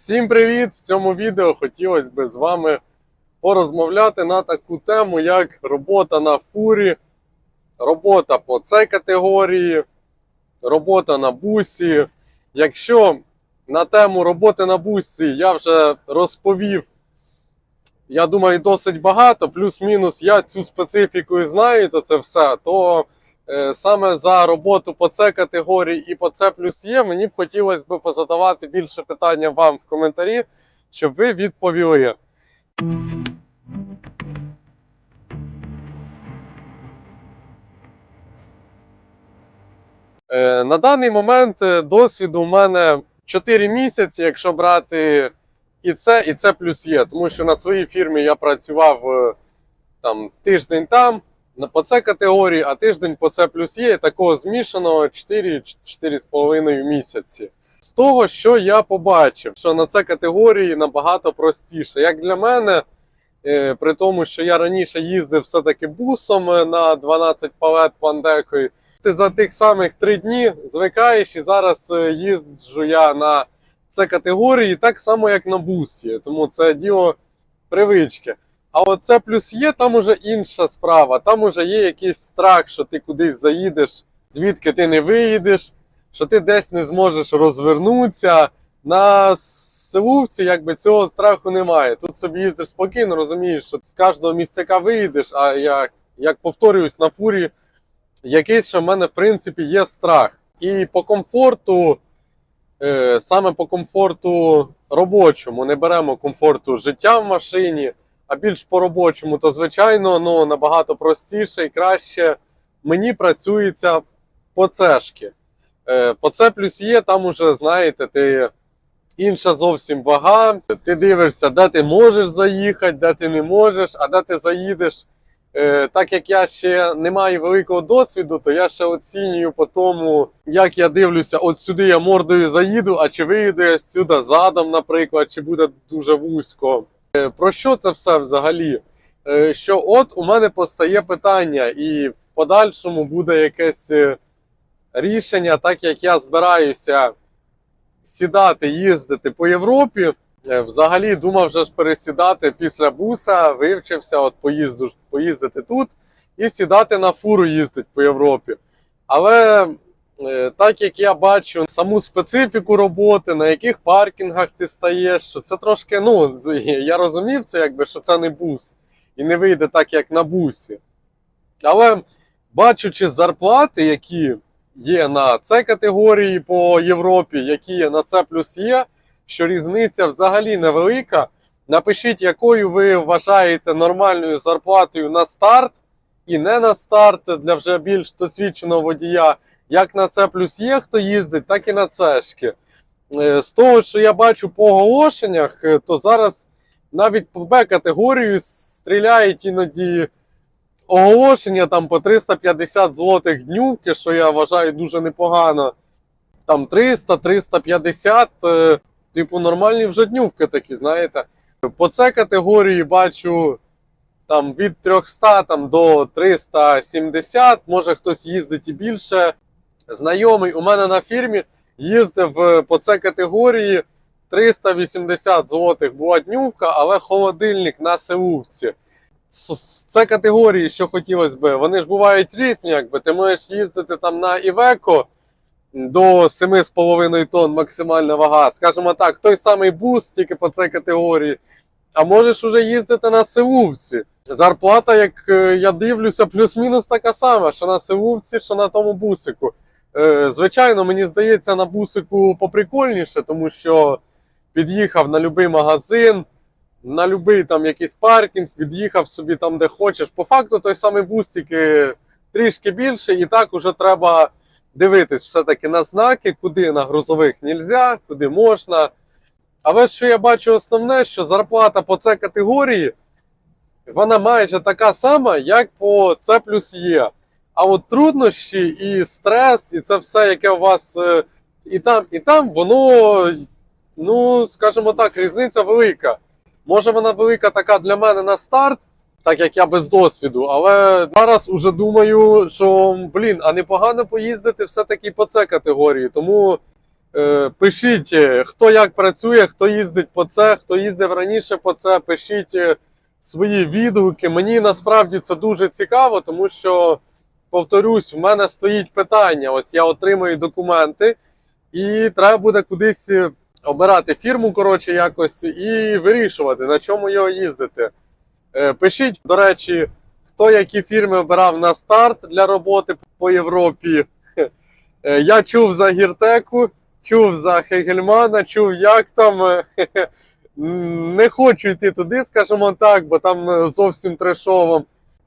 Всім привіт! В цьому відео хотілося б з вами порозмовляти на таку тему, як робота на фурі, робота по С категорії, робота на бусі. Якщо на тему роботи на бусі я вже розповів, я думаю, досить багато, плюс-мінус я цю специфіку і знаю, то це все, то саме за роботу по С категорії і по С плюс Є, мені б хотілося б позадавати більше питання вам в коментарі, щоб ви відповіли. Е, На даний момент е, досвіду у мене 4 місяці, якщо брати і це, і це плюс є. Тому що на своїй фірмі я працював е, там тиждень там, по С категорії, а тиждень по С плюс є, такого змішаного 4-4,5 місяці. З того, що я побачив, що на С категорії набагато простіше. Як для мене, е, при тому, що я раніше їздив все-таки бусом е, на 12 палет пандекою, ти за тих самих три дні звикаєш і зараз е, їжджу я на С категорії так само, як на бусі. Тому це діло привички. А от це плюс є, там уже інша справа. Там уже є якийсь страх, що ти кудись заїдеш, звідки ти не виїдеш, що ти десь не зможеш розвернутися. На селувці якби цього страху немає. Тут собі їздиш спокійно, розумієш, що з кожного місцяка виїдеш, а як, як повторююсь, на фурі якийсь що в мене, в принципі, є страх. І по комфорту, е, саме по комфорту робочому, не беремо комфорту життя в машині, а більш по робочому, то звичайно ну, набагато простіше і краще мені працюється по цешки. Е, по С плюс є, там уже, знаєте, ти інша зовсім вага. Ти дивишся, де ти можеш заїхати, де ти не можеш, а де ти заїдеш. Е, так як я ще не маю великого досвіду, то я ще оцінюю по тому, як я дивлюся, от сюди я мордою заїду, а чи виїду я сюди задом, наприклад, чи буде дуже вузько. Е, про що це все взагалі? Е, що от у мене постає питання, і в подальшому буде якесь е, рішення, так як я збираюся сідати, їздити по Європі. Взагалі думав вже ж пересідати після буса, вивчився, от поїзду, поїздити тут і сідати на фуру їздити по Європі. Але так як я бачу саму специфіку роботи, на яких паркінгах ти стаєш, що це трошки, ну, я розумів це, якби, що це не бус і не вийде так, як на бусі. Але бачучи зарплати, які є на С категорії по Європі, які є на С плюс є, що різниця взагалі невелика. Напишіть, якою ви вважаєте нормальною зарплатою на старт і не на старт для вже більш досвідченого водія. Як на С плюс є, хто їздить, так і на Цешки. Е, З того, що я бачу по оголошеннях, е, то зараз навіть по Б категорію стріляють іноді оголошення там по 350 злотих днювки, що я вважаю дуже непогано. Там 300, 350, е, типу, нормальні вже днювки такі, знаєте. По С категорії бачу там від 300 там, до 370, може хтось їздить і більше. Знайомий у мене на фірмі їздив е, по С категорії 380 злотих була днювка, але холодильник на Сеувці. Це категорії, що хотілося би, вони ж бувають різні, якби ти можеш їздити там на Івеко до 7,5 тонн максимальна вага. Скажімо так, той самий бус, тільки по цій категорії. А можеш уже їздити на Сеувці. Зарплата, як е, я дивлюся, плюс-мінус така сама, що на Сеувці, що на тому бусику. Е, Звичайно, мені здається, на бусику поприкольніше, тому що під'їхав на будь-який магазин, на будь-який там якийсь паркінг, від'їхав собі там, де хочеш. По факту той самий бус, тільки трішки більше, і так уже треба дивитись все-таки на знаки, куди на грузових нельзя, куди можна. Але що я бачу основне, що зарплата по С категорії, вона майже така сама, як по С плюс Є. А от труднощі і стрес, і це все, яке у вас е, і там, і там, воно, ну, скажімо так, різниця велика. Може вона велика така для мене на старт, так як я без досвіду, але зараз уже думаю, що блін, а непогано поїздити все-таки по С категорії. Тому Е, Пишіть, е, хто як працює, хто їздить по це, хто їздив раніше по це. Пишіть е, свої відгуки. Мені насправді це дуже цікаво, тому що, повторюсь, в мене стоїть питання. Ось я отримую документи, і треба буде кудись е, обирати фірму, коротше, якось, і вирішувати, на чому його їздити. Е, Пишіть, до речі, хто які фірми обирав на старт для роботи по Європі. Е, Я чув за гіртеку, чув за Хегельмана, чув, як там. Не хочу йти туди, скажімо так, бо там зовсім трешово.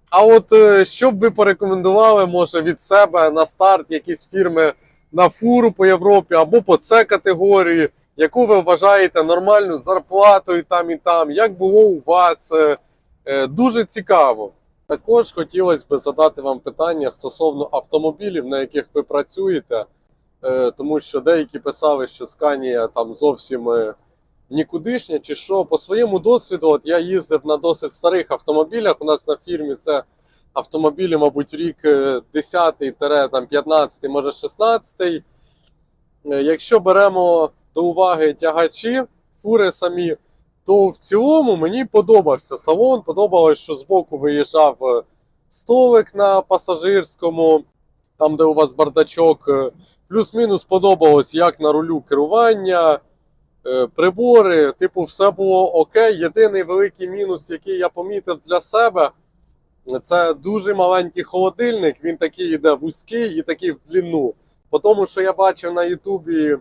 А от е, що б ви порекомендували, може, від себе на старт якісь фірми на фуру по Європі або по С категорії, яку ви вважаєте нормальну зарплатою там і там, як було у вас? Е, е, Дуже цікаво. Також хотілося б задати вам питання стосовно автомобілів, на яких ви працюєте, тому що деякі писали, що Scania там зовсім нікудишня чи що. По своєму досвіду, от я їздив на досить старих автомобілях. У нас на фірмі це автомобілі, мабуть, рік 10-15, може 16. Е, Якщо беремо до уваги тягачі, фури самі, то в цілому мені подобався салон. Подобалось, що збоку виїжджав е, столик на пасажирському, там, де у вас бардачок. Е, Плюс-мінус подобалось, як на рулю керування, е, прибори. Типу, все було окей. Єдиний великий мінус, який я помітив для себе, це дуже маленький холодильник. Він такий йде вузький і такий в длину. По тому, що я бачив на Ютубі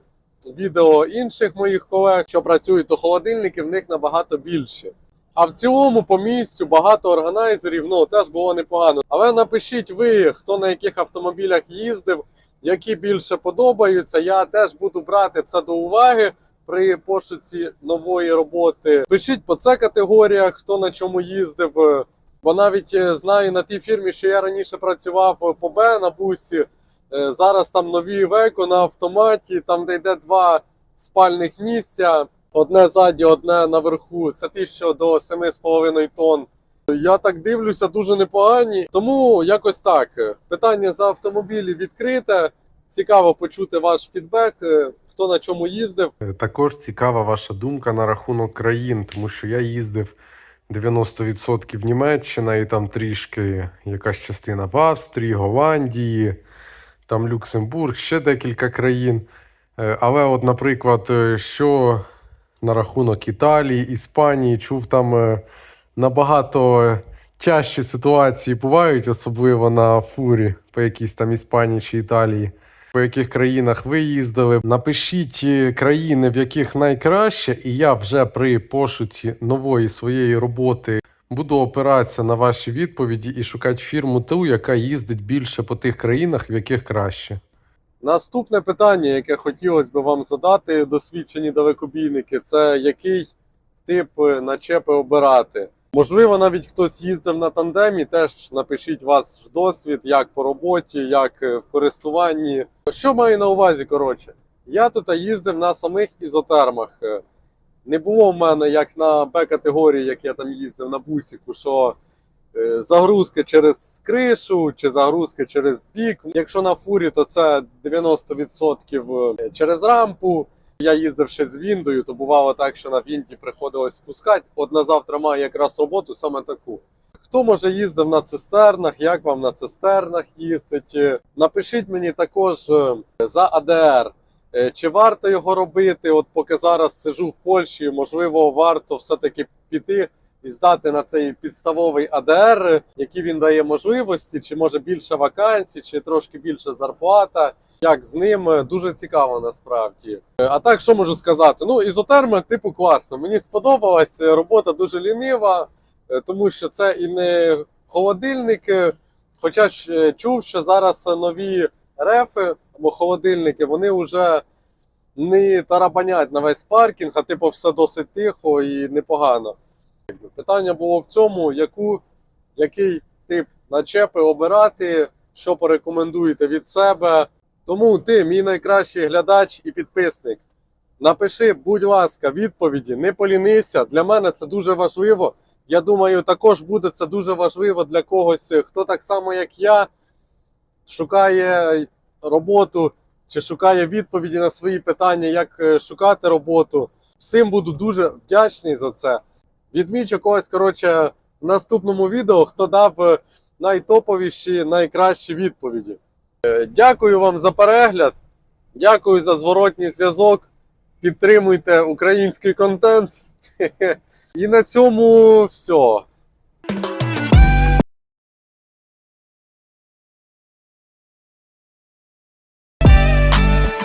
відео інших моїх колег, що працюють, то холодильники в них набагато більше. А в цілому по місцю багато органайзерів, ну теж було непогано. Але напишіть ви, хто на яких автомобілях їздив, які більше подобаються. Я теж буду брати це до уваги при пошуці нової роботи. Пишіть по це категоріях, хто на чому їздив. Бо навіть е, знаю на тій фірмі, що я раніше працював по Б на бусі. е, Зараз там нові веко на автоматі, там де йде два спальних місця. Одне ззаді, одне наверху. Це ті, що до 7,5 тонн. Я так дивлюся, дуже непогані. Тому якось так. Питання за автомобілі відкрите. Цікаво почути ваш фідбек, хто на чому їздив. Е, Також цікава ваша думка на рахунок країн, тому що я їздив 90% Німеччина і там трішки якась частина в Австрії, Голландії, там Люксембург, ще декілька країн. Е, Але, от, наприклад, е, що на рахунок Італії, Іспанії, чув там набагато тяжчі ситуації бувають, особливо на фурі по якійсь там Іспанії чи Італії по яких країнах ви їздили. Напишіть е, країни, в яких найкраще, і я вже при пошуці нової своєї роботи буду опиратися на ваші відповіді і шукати фірму ту, яка їздить більше по тих країнах, в яких краще. Наступне питання, яке хотілося б вам задати, досвідчені далекобійники, це який тип е, начепи обирати. Можливо, навіть хтось їздив на тандемі, теж напишіть ваш досвід, як по роботі, як е, в користуванні. Що маю на увазі, коротше? Я тут їздив на самих ізотермах. Е, Не було в мене як на Б-категорії, як я там їздив на бусіку, що е, загрузки через кришу чи загрузки через бік. Якщо на фурі, то це 90% через рампу. Я їздив ще з Віндою, то бувало так, що на Вінді приходилось спускати. От на завтра маю якраз роботу саме таку. Хто може їздив на цистернах? Як вам на цистернах їздить? Е, Напишіть мені також е, за АДР. Е, Чи варто його робити? От поки зараз сижу в Польщі, можливо, варто все-таки піти і здати на цей підставовий АДР, які він дає можливості, чи може більше вакансій, чи трошки більше зарплата. Як з ним дуже цікаво насправді. А так, що можу сказати? Ну, ізотерма, типу, класно. Мені сподобалась робота дуже лінива, е, тому що це і не холодильник. Хоча ж е, чув, що зараз нові рефи або холодильники, вони вже не тарабанять на весь паркінг, а типу все досить тихо і непогано. Питання було в цьому, яку, який тип начепи обирати, що порекомендуєте від себе. Тому ти, мій найкращий глядач і підписник, напиши, будь ласка, відповіді, не полінися. Для мене це дуже важливо. Я думаю, також буде це дуже важливо для когось, хто так само, як я, шукає роботу чи шукає відповіді на свої питання, як е, шукати роботу. Всім буду дуже вдячний за це. Відмічу когось, коротше, в наступному відео, хто дав е, найтоповіші, найкращі відповіді. Е, Дякую вам за перегляд. Дякую за зворотній зв'язок. Підтримуйте український контент. І на цьому все.